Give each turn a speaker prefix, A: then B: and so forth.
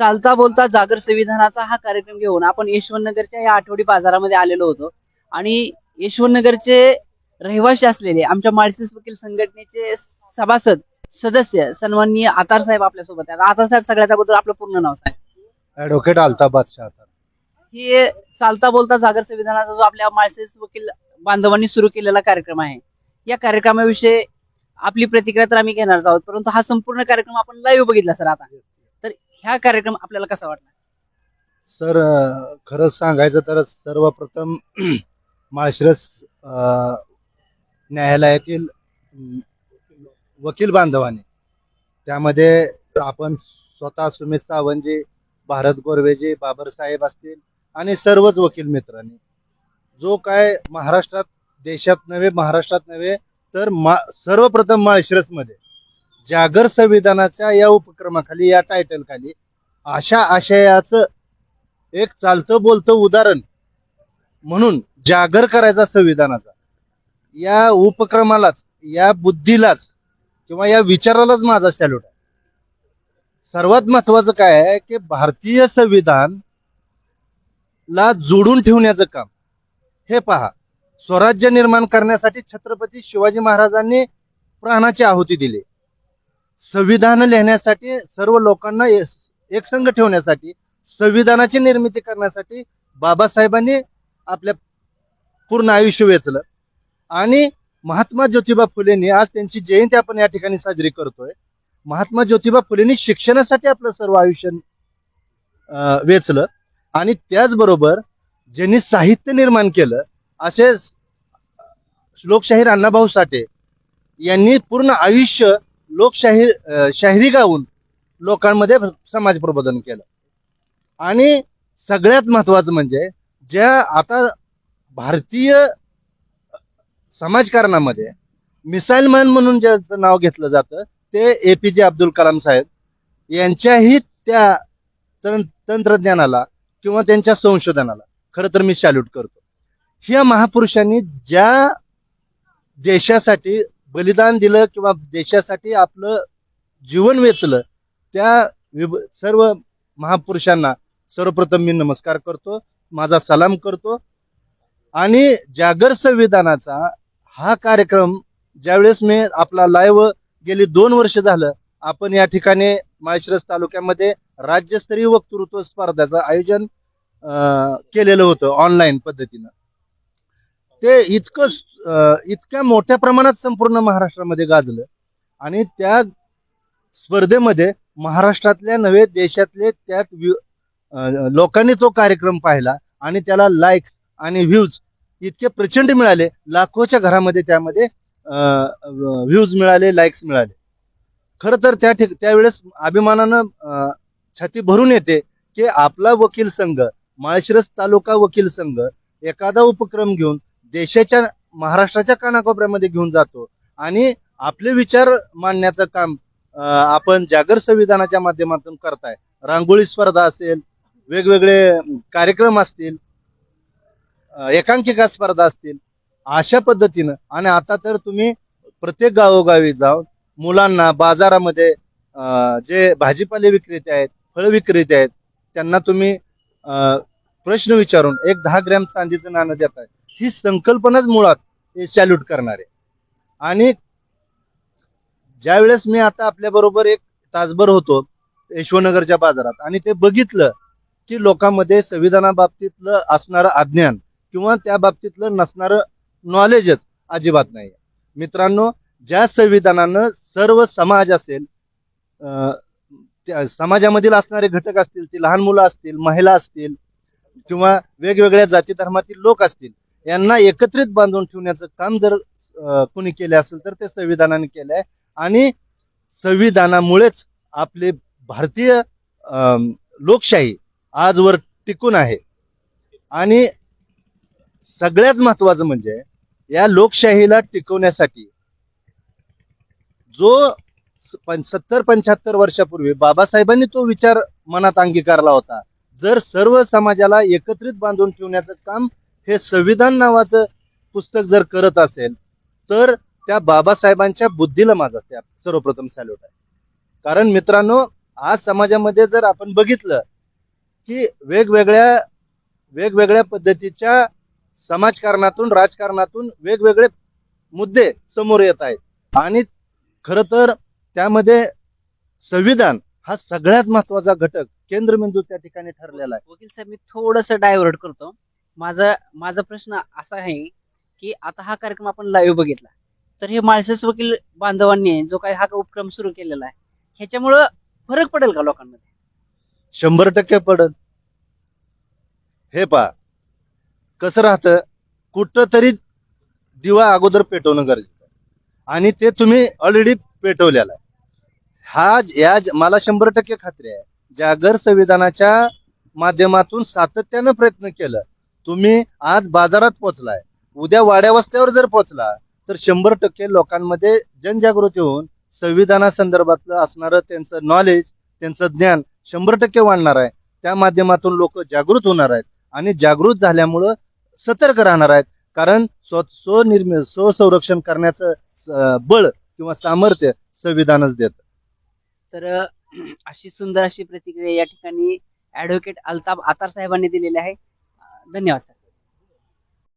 A: चालता बोलता जागर संविधानाचा हा कार्यक्रम घेऊन आपण यशवंतनगरच्या या आठवडी बाजारामध्ये आलेलो होतो. आणि यशवंतनगरचे रहिवासी असलेले आमच्या माळशिरस वकील संघटनेचे सभासद सदस्य सन्माननीय आतार साहेब आपल्यासोबत आहेत. आतार साहेब सगळ्यात अगोदर आपलं पूर्ण नाव सांग.
B: ऍडव्होकेट अल्ताबाद शाह
A: हे चालता बोलता जागर संविधानाचा जो आपल्या माळशिरस वकील बांधवांनी सुरू केलेला कार्यक्रम आहे. या कार्यक्रमाविषयी आपली प्रतिक्रिया तर आम्ही घेणारच आहोत परंतु हा संपूर्ण कार्यक्रम आपण लाईव्ह बघितला सर आता. ह्या कार्यक्रम आपल्याला कसा वाटला?
B: सर अं, खरंच सांगायचं तर सर्वप्रथम माळशिरस अं, न्यायालयातील अं, वकील बांधवाने त्यामध्ये आपण स्वतः सुमित सावंतजी भारत गोरवेजी बाबर साहेब असतील आणि सर्वच वकील मित्रांनी. जो काय महाराष्ट्रात देशात नव्हे महाराष्ट्रात नव्हे तर मा सर्वप्रथम माळशिरसमध्ये जागर संविधानाच्या या उपक्रमाखाली या टायटल खाली अशा आशयाचं एक चालतं बोलतं उदाहरण म्हणून जागर करायचा संविधानाचा. या उपक्रमालाच या बुद्धीलाच किंवा या विचारालाच माझा सॅल्यूट आहे. सर्वात महत्वाचं काय आहे की भारतीय संविधान ला जोडून ठेवण्याचं काम. हे पहा स्वराज्य निर्माण करण्यासाठी छत्रपती शिवाजी महाराजांनी प्राणाची आहुती दिली. संविधान लिहिण्यासाठी सर्व लोकांना एक- एकसंघ ठेवण्यासाठी संविधानाची निर्मिती करण्यासाठी बाबासाहेबांनी आपल्या पूर्ण आयुष्य वेचलं. आणि महात्मा ज्योतिबा फुलेंनी आज त्यांची जयंती आपण या ठिकाणी साजरी करतोय. महात्मा ज्योतिबा फुलेंनी शिक्षणासाठी आपलं सर्व आयुष्य वेचलं. आणि त्याचबरोबर ज्यांनी साहित्य निर्माण केलं असे लोकशाहीर अण्णाभाऊ साठे यांनी पूर्ण आयुष्य लोकशाही अं, शाहिरी गाऊन लोकांमध्ये समाज प्रबोधन केलं. आणि सगळ्यात महत्वाचं म्हणजे ज्या आता भारतीय समाजकारणामध्ये मिसाईल मॅन म्हणून ज्याचं नाव घेतलं जातं ते ए पी जे अब्दुल कलाम साहेब यांच्याही त्या तं- तंत्रज्ञानाला किंवा त्यांच्या संशोधनाला खरं तर मी सॅल्यूट करतो. ह्या महापुरुषांनी ज्या देशासाठी बलिदान दिलं किंवा देशासाठी आपलं जीवन वेचलं त्या विभ- सर्व महापुरुषांना सर्वप्रथम मी नमस्कार करतो माझा सलाम करतो. आणि जागर संविधानाचा हा कार्यक्रम ज्यावेळेस मी आपला लाईव्ह गेली दोन वर्ष झालं आपण या ठिकाणी माळशिरस तालुक्यामध्ये राज्यस्तरीय वक्तृत्व स्पर्धाचं आयोजन केलेलं होतं ऑनलाईन पद्धतीनं. ते इतकं इतक्या मोठ्या प्रमाणात संपूर्ण महाराष्ट्रामध्ये गाजलं. आणि त्या स्पर्धेमध्ये महाराष्ट्रातल्या नव्हे देशातले त्यात व्यू- लोकांनी तो कार्यक्रम पाहिला आणि त्याला लाईक्स आणि व्ह्यूज इतके प्रचंड मिळाले. लाखोच्या घरामध्ये त्यामध्ये व्ह्यूज मिळाले लाईक्स मिळाले. खरं तर त्या ठिक त्यावेळेस अभिमानानं छाती भरून येते की आपला वकील संघ माळशिरस तालुका वकील संघ एखादा उपक्रम घेऊन देशाच्या महाराष्ट्राच्या कानाकोपऱ्यामध्ये घेऊन जातो. आणि आपले विचार मांडण्याचं काम आपण जागर संविधानाच्या माध्यमातून करताय. रांगोळी स्पर्धा असेल वेगवेगळे कार्यक्रम असतील एकांकिका स्पर्धा असतील अशा पद्धतीनं. आणि आता तर तुम्ही प्रत्येक गावोगावी जाऊन मुलांना बाजारामध्ये जे भाजीपाले विक्रेते आहेत फळ विक्रेते आहेत त्यांना तुम्ही प्रश्न विचारून एक दहा ग्रॅम चांदीचं नाणं देत आहे ही संकल्पनाच मुळात हे सॅल्यूट करणार. आहे आणि ज्यावेळेस मी आता आपल्या बरोबर एक तासभर होतो यशवनगरच्या बाजारात आणि ते बघितलं की लोकांमध्ये संविधानाबाबतीतलं असणारं अज्ञान किंवा त्या बाबतीतलं नसणारं नॉलेजच अजिबात नाही मित्रांनो ज्या संविधानानं सर्व समाज असेल त्या समाजामधील असणारे घटक असतील ती लहान मुलं असतील महिला असतील किंवा वेगवेगळ्या जाती धर्मातील लोक असतील यांना एकत्रित बांधून ठेवण्याचं काम जर कोणी कुणी केले असेल तर ते संविधानाने केलं आहे आणि संविधानामुळेच आपले भारतीय अं, लोकशाही आजवर टिकून आहे. आणि सगळ्यात महत्वाचं म्हणजे या लोकशाहीला टिकवण्यासाठी जो सत्तर पंच्याहत्तर वर्षापूर्वी बाबासाहेबांनी तो विचार मनात अंगीकारला होता. जर सर्व समाजाला एकत्रित बांधून ठेवण्याचं काम हे संविधान नावाचं पुस्तक जर करत असेल तर त्या बाबासाहेबांच्या बुद्धीला माझा त्या सर्वप्रथम सॅल्यूट आहे. कारण मित्रांनो आज समाजामध्ये जर आपण बघितलं की वेगवेगळ्या वेगवेगळ्या पद्धतीच्या समाजकारणातून राजकारणातून वेगवेगळे मुद्दे समोर येत आहेत. आणि खर तर त्यामध्ये संविधान हा सगळ्यात महत्त्वाचा घटक केंद्रबिंदू त्या ठिकाणी ठरलेला आहे.
A: वकील साहेब मी थोडस डायव्हर्ट करतो. माझा माझा प्रश्न असा आहे की आता हा कार्यक्रम आपण लाईव्ह बघितला. तर हे माळसेस वकील बांधवांनी जो काही हा उपक्रम सुरू केलेला आहे ह्याच्यामुळं फरक पडेल का लोकांमध्ये?
B: शंभर टक्के पडत हे पा कसं राहतं कुठं तरी दिवा अगोदर पेटवणं गरजेचं आणि ते तुम्ही ऑलरेडी पेटवलेला आहे. हा या मला शंभर टक्के खात्री आहे. जागर संविधानाच्या माध्यमातून सातत्यानं प्रयत्न केलं तुम्ही आज बाजारात पोहोचलाय. उद्या वाड्या वस्त्यावर जर पोहोचला तर शंभर टक्के लोकांमध्ये जनजागृती होऊन संविधानासंदर्भातलं असणारं त्यांचं नॉलेज त्यांचं ज्ञान शंभर टक्के वाढणार आहे. त्या माध्यमातून लोक जागृत होणार आहेत आणि जागृत झाल्यामुळं सतर्क राहणार आहेत. कारण स्व स्वनिर्मित स्वसंरक्षण करण्याचं स- बळ किंवा सामर्थ्य संविधानच देत.
A: तर अशी सुंदर अशी प्रतिक्रिया या ठिकाणी ऍडव्होकेट अल्ताफ आतार साहेबांनी दिलेली आहे. धन्यवाद सर